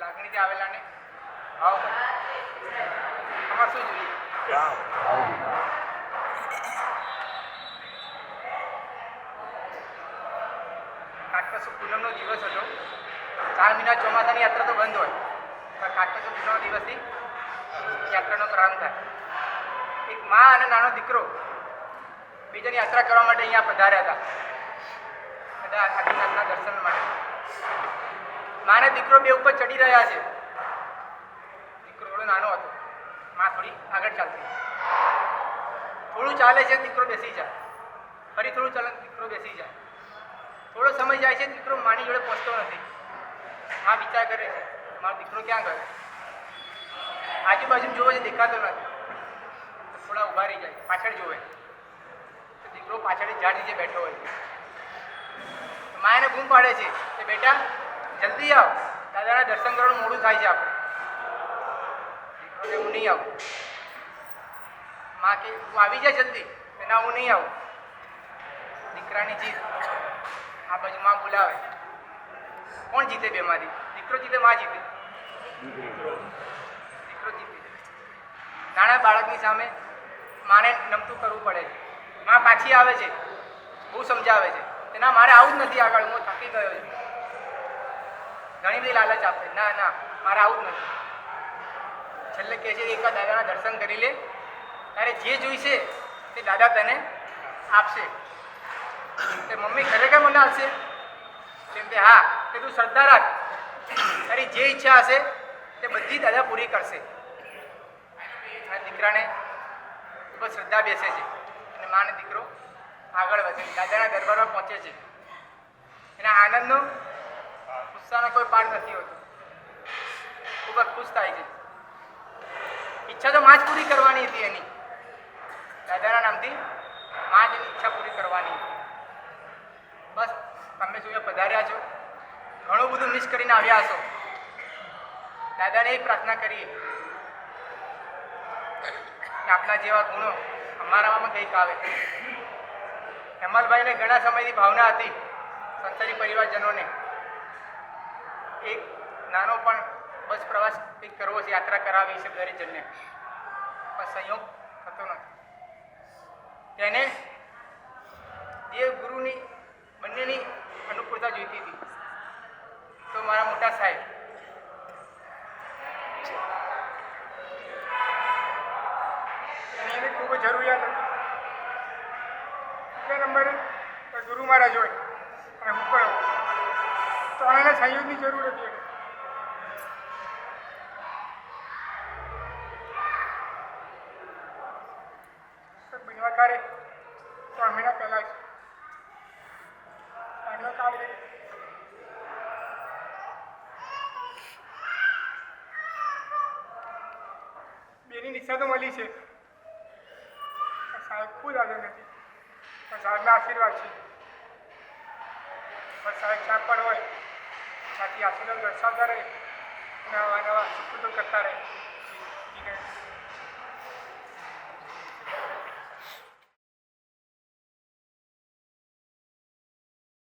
લાગણીથી આવેલા ને આવો આમાં શું જોઈએ? કાટકસુ પૂનમનો દિવસ હતો. ચાર મહિના ચોમાસાની યાત્રા તો બંધ હોય. પણ કાટકસુ પૂનમના દિવસથી યાત્રાનો પ્રારંભ થાય. એક મા અને નાનો દીકરો બીજાની યાત્રા કરવા માટે અહીંયા પધાર્યા હતા. બધા આદિનાથના દર્શન માટે. માને દીકરો બે ઉપર ચડી રહ્યા છે. દીકરો નાનો હતો. માં થોડી આગળ ચાલતી. થોડું ચાલે છે, દીકરો બેસી જાય. ફરી થોડું ચાલે, દીકરો બેસી જાય. થોડો સમય જાય છે, દીકરો માની જોડે પહોંચતો નથી. માં વિચાર કરે છે, મારો દીકરો ક્યાં ગયો? આજુબાજુ જોવે છે, દેખાતો નથી. થોડા ઊભા રહી જાય, પાછળ જોવે. દીકરો પાછળ ઝાડ નીચે બેઠો હોય છે. તો મા એને બૂમ પાડે છે કે બેટા જલ્દી આવ. દાદાના દર્શન કરવાનું મોડું થાય છે આપણે. હું નહીં આવું. માં કે તું આવી જા જલ્દી. એના હું નહીં આવું. દીકરાની જીત આ બાજુ માં બોલાવે. કોણ જીતે બેમાંથી? દીકરો જીતે, માં જીતે? દીકરો જીતે. નાના બાળકની સામે માને નમતું કરવું પડે છે. માં પાછી આવે છે. બહુ સમજાવે છે. તેના મારે આવું જ નથી આગળ. હું થાકી ગયો છું. ઘણી બધી લાલચ આપે. ના ના, મારે આવું જ નથી. છેલ્લે કહે છે એકવાર દાદાના દર્શન કરી લે. તારે જે જોઈશે તે દાદા તને આપશે. તે મમ્મી ખરેખર મને આપશે? કેમ કે હા કે તું શ્રદ્ધા રાખ. તારી જે ઈચ્છા હશે તે બધી દાદા પૂરી કરશે. આ દીકરાને ખૂબ જ શ્રદ્ધા બેસે છે. અને માને દીકરો આગળ વધે દાદાના દરબારમાં પહોંચે છે. એના આનંદનો ઉત્સાહનો કોઈ પાર નથી હોતો. ખૂબ જ ખુશ થાય છે. ઈચ્છા તો માં પૂરી કરવાની હતી એની. દાદાના નામથી માં જ એની ઈચ્છા પૂરી કરવાની બસ તમે જો અહીંયા પધાર્યા છો? ઘણું બધું મિસ કરીને આવ્યા છો દાદાને એ પ્રાર્થના કરીએ કે આપના જેવા ગુણો અમારામાં કંઈક આવે. હેમલભાઈને ઘણા સમયથી ભાવના હતી સંસારી પરિવારજનોને. એક નાનો પણ બસ પ્રવાસ કંઈક કરવો છે, યાત્રા કરાવી છે દરેકજણને પણ સંયોગ થતો નથી. તેને દેવ ગુરુની બંનેની અનુકૂળતા જોઈતી હતી. તો મારા મોટા સાહેબ એને ખૂબ જરૂરિયાત હતી. નંબરે ગુરુ મહારાજ હોય, અને હું પણ હોઉં. ત્રણેયને સંયોગની જરૂર હતી. તો બનવા ત્રણ મહિના પહેલાં જ એમનો કામ બેની નિશા તો મળી છે સાહેબ ખુદ હાજર નથી પણ સાહેબના આશીર્વાદ છે પણ સાહેબ પણ હોય ત્યાંથી આશીર્વાદ દર્શાવતા રહે અને નવા નવા સુખદુઃખ કરતા રહે.